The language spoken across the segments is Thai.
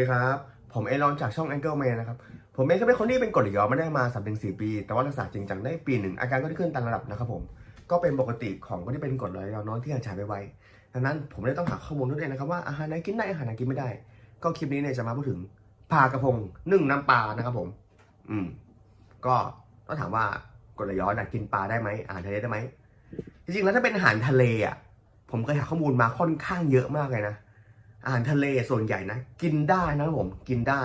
ดีครับ ผมเอรอนจากช่อง Angle Man นะครับ ผมเองก็เป็นคนที่เป็นกรดไหลย้อนไม่ได้มา3ถึง4ปี แต่ว่ารักษาจริงจังได้ปีหนึ่งอาการก็ได้ขึ้นตามระดับนะครับผม ก็เป็นปกติของคนที่เป็นกรดไหลย้อนน้อยที่หายไปไวดังนั้นผมเลยต้องหาข้อมูลด้วยนะครับว่าอาหารไหนกินได้อาหารไหนกินไม่ได้ ก็คลิปนี้เนี่ยจะมาพูดถึงปลากระพงนึ่งน้ำปลานะครับผม อืม ก็ต้องถามว่ากรดไหลย้อนนะกินปลาได้ไหมอาหารทะเลได้ไหมจริงๆแล้วถ้าเป็นอาหารทะเลอะผมเคยหาข้อมูลมาค่อนข้างเยอะมากเลยนะ อาหารทะเลส่วนใหญ่นะ กินได้นะผมกินได้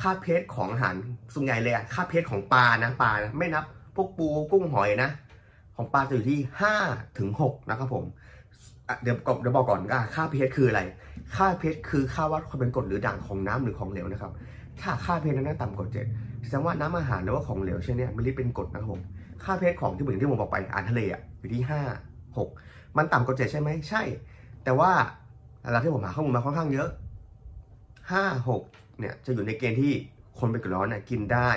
ค่าเพชของอาหารส่วนใหญ่เลยอะค่าเพชของปลานะปลานะไม่นับ พวกปูกุ้งหอยนะ ของปลาจะอยู่ที่ห้าถึงหกนะครับผมเดี๋ยวก่อนเดี๋ยวบอกก่อนว่าค่าเพชคืออะไร ค่าเพชคือค่าวัดความเป็นกรดหรือด่างของน้ำหรือของเหลวนะครับ ถ้าค่าเพชนั้นต่ำกว่าเจ็ดแสดงว่าน้ำอาหารหรือว่าของเหลวเช่นนี้มันเรียกเป็นกรดนะครับผมค่าเพชของที่เหมือนที่ผมบอกไปอาหารทะเลอะอยู่ที่ห้าหกมันต่ำกว่าเจ็ดใช่ไหมใช่ แต่ว่า เวลาที่ผมหาข้อมูลมาค่อนข้างเยอะห้าหกเนี่ยจะอยู่ในเกณฑ์ที่คนเป็นกรดร้อนเนี่ยกินได้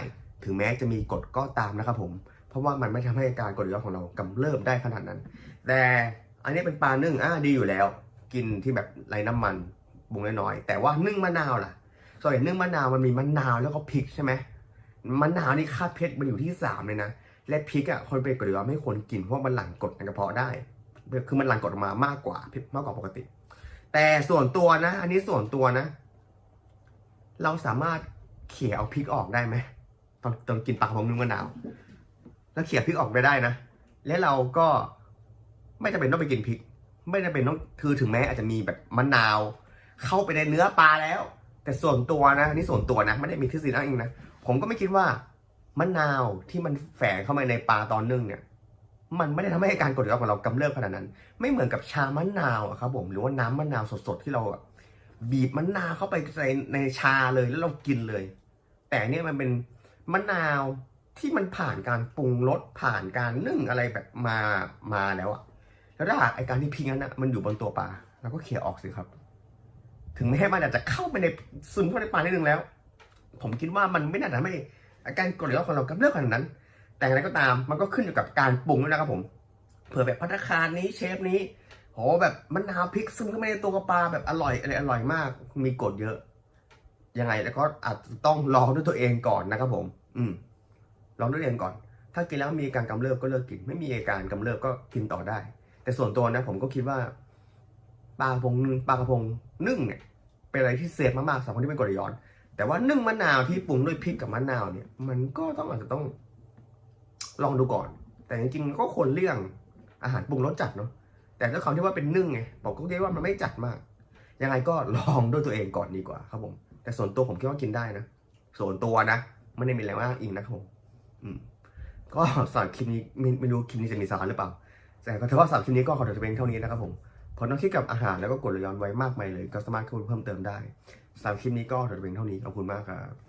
ถึงแม้จะมีกรดก็ตามนะครับผม เพราะว่ามันไม่ทำให้อาการกรดย้อนของเรากำเริบได้ขนาดนั้น แต่อันนี้เป็นปลานึ่งอ่าดีอยู่แล้ว กินที่แบบไร้น้ำมันบุงน้อยๆแต่ว่านึ่งมะนาวล่ะส่วนใหญ่นึ่งมะนาวมันมีมะนาวแล้วก็พริกใช่ไหมมะนาวนี่ค่าเพชรมันอยู่ที่สามเลยนะและพริกอะคนเป็นกรดย้อนไม่ควรกินเพราะมันหลั่งกรดในกระเพาะได้ คือมันหลั่งกรดออกมามากกว่า มากกว่าปกติ แต่ส่วนตัวนะ อันนี้ส่วนตัวนะ เราสามารถเขี่ยเอาพริกออกได้ไหมตอนตอนกินปลากระพงนึ่งมะนาว แล้วเขี่ยพริกออกไปได้นะ และเราก็ไม่จำเป็นต้องไปกินพริก ไม่จำเป็นต้องคือถึงแม้อาจจะมีแบบมะนาว เข้าไปในเนื้อปลาแล้ว แต่ส่วนตัวนะอันนี้ส่วนตัวนะ ไม่ได้มีทฤษฎีอ้างอิงนะผมก็ไม่คิดว่ามะนาวที่มันแฝงเข้ามาในปลาตอนนึ่งเนี่ย มันไม่ได้ทำให้การกรดไหลย้อนของเรากำเริบขนาดนั้น ไม่เหมือนกับชามะนาวอะครับผมหรือว่าน้ำมะนาวสดๆที่เราบีบมะนาวเข้าไปในในชาเลยแล้วเรากินเลย แต่เนี่ยมันเป็นมะนาวที่มันผ่านการปรุงรสผ่านการนึ่งอะไรแบบมามาแล้วอะแล้วถ้าหากไอการที่พิงนั้นอะมันอยู่บนตัวปลาเราก็เขี่ยออกสิครับ ถึงแม้มันอาจจะเข้าไปในซึมเข้าไปในปลานิดนึงแล้ว ผมคิดว่ามันไม่น่าจะทำให้อาการกรดไหลย้อนของเรากำเริบขนาดนั้น แต่อย่างไรก็ตามมันก็ขึ้นอยู่กับการปรุงด้วยนะครับผมเผื่อแบบพัตตาคารนี้เชฟนี้โหแบบมะนาวพริกซึมเข้าไปในตัวปลาแบบอร่อยอะไรอร่อยมาก มีกรดเยอะ ยังไงแล้วก็อาจจะต้องลองด้วยตัวเองก่อนนะครับผม อืมลองด้วยตัวเองก่อน ถ้ากินแล้วมีอาการกำเริบก็เลิกกิน ไม่มีอาการกำเริบก็กินต่อได้ แต่ส่วนตัวนะ ผมก็คิดว่าปลากระพงนึ่งปลากระพงนึ่งเนี่ยเป็นอะไรที่เซฟมากๆสำหรับคนที่เป็นกรดย้อน แต่ว่านึ่งมะนาวที่ปรุงด้วยพริกกับมะนาวเนี่ย มันก็ต้องอาจจะต้อง ลองดูก่อน แต่จริงๆก็ควรเลี่ยงอาหารปรุงรสจัดเนาะแต่ด้วยความที่ว่าเป็นนึ่งไงผมก็คิดว่ามันไม่จัดมาก ยังไงก็ลองด้วยตัวเองก่อนดีกว่าครับผม แต่ส่วนตัวผมคิดว่ากินได้นะ ส่วนตัวนะ ไม่ได้มีแรงอ้างอิงนะครับผมอืมก็สำหรับคลิปนี้ไม่รู้คลิปนี้จะมีสาระหรือเปล่า แต่ก็ถือว่าสำหรับคลิปนี้ก็ขอจบเพียงเท่านี้นะครับผมผมต้องคิดกับอาหารแล้วก็กดไหลย้อนไว้มากมายเลย ก็สามารถเข้าไปเพิ่มเติมได้สำหรับคลิปนี้ก็ขอจบเพียงเท่านี้ขอบคุณมากครับ